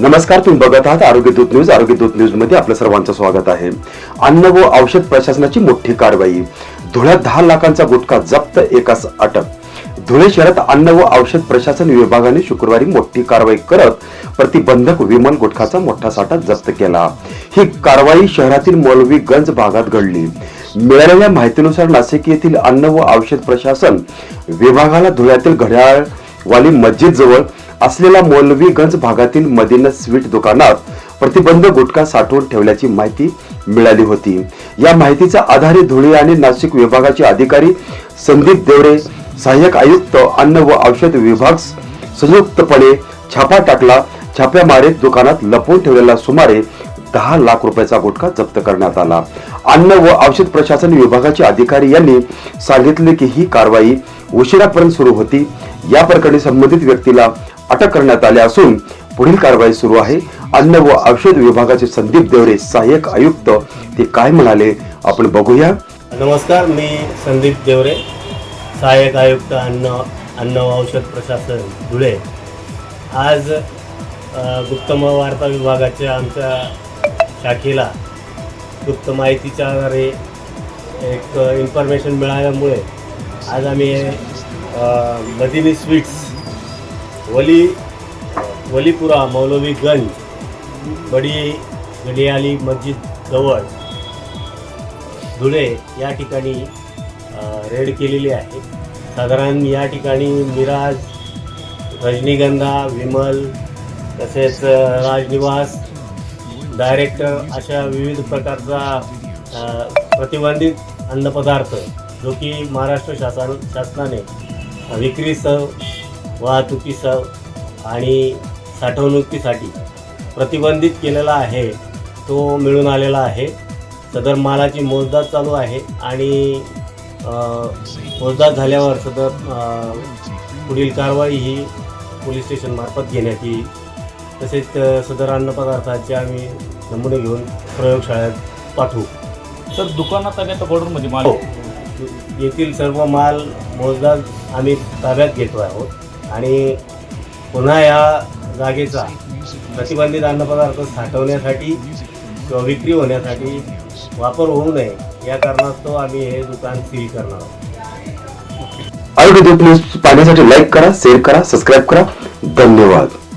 नमस्कार तुम्ही बघत आहात आरोग्य दूत न्यूज. आरोग्य दूत न्यूजमध्ये आपलं सर्वांचं स्वागत आहे. अन्न व औषध प्रशासनाची मोठी कारवाई. धुळ्यात दहा लाखांचा गुटखा जप्त एकाच अटक. धुळे शहरात अन्न व औषध प्रशासन विभागाने शुक्रवारी मोठी कारवाई करत प्रतिबंधक विमान गुटखाचा मोठा साठा जप्त केला. ही कारवाई शहरातील मौलवीगंज भागात घडली. मिळालेल्या माहितीनुसार नाशिक येथील अन्न व औषध प्रशासन विभागाला धुळ्यातील घड्याळवाली मस्जिद जवळ असलेल्या मौलवीगंज भागातील मदिना स्वीट दुकानात प्रतिबंध गुटखा साठवून ठेवल्याची माहिती मिळाली होती. या माहितीच्या आधारे धुळे आणि नाशिक विभागाचे अधिकारी संदीप देवरे सहाय्यक आयुक्त अन्न व औषध विभाग संयुक्तपणे छापा टाकला. छाप्यामारीत दुकानात लपवून ठेवलेला सुमारे दहा लाख रुपयाचा गुटखा जप्त करण्यात आला. अन्न व औषध प्रशासन विभागाचे अधिकारी यांनी सांगितले की ही कारवाई उशिरापर्यंत सुरू होती. या प्रकरणी संबंधित व्यक्तीला अटक करण्यात आली असून पुढील कारवाई सुरू आहे. अन्न व औषध विभागाचे संदीप देवरे सहाय्यक आयुक्त ते काय म्हणाले आपण बघूया. नमस्कार मी संदीप देवरे सहाय्यक आयुक्त अन्न अन्न व औषध प्रशासन धुळे. आज अ, वार्ता विभागाच्या आमच्या शाखेला गुप्त माहितीच्या आधारे एक इन्फॉर्मेशन मिळाल्यामुळे आज आम्ही मदिनी स्वीट्स वली वलीपुरा मौलवीगंज बडी गडियाली मस्जिद जवळ धुळे या ठिकाणी रेड केलेली आहे. साधारण या ठिकाणी मिराज रजनीगंधा विमल तसेच राजनिवास डायरेक्टर अशा विविध प्रकारचा प्रतिबंधित अन्नपदार्थ जो की महाराष्ट्र शासन शासनाने विक्रीस वाहतुकीसह आणि साठवणुकीसाठी प्रतिबंधित केलेला आहे तो मिळून आलेला आहे. सदर मालाची मोजदाद चालू आहे आणि मोजदाद झाल्यावर सदर पुढील कारवाई ही पोलीस स्टेशनमार्फत घेण्यात येईल. तसेच सदर अन्नपदार्थाचे आम्ही नमुने घेऊन प्रयोगशाळेत पाठवू. सर दुकानात आणि आता ऑर्डरमध्ये माल हो. येथील सर्व माल मोजदाद आम्ही ताब्यात घेतो आहोत. आणि पुन्हा या जागेचा प्रतिबंधित अन्नपदार्थ साठवण्यासाठी किंवा विक्री होण्यासाठी वापर होऊ नये या कारणास्तव आम्ही हे दुकान सील करणार आहोत. आरोग्य न्यूज पाहण्यासाठी लाईक करा शेअर करा सबस्क्राईब करा. धन्यवाद.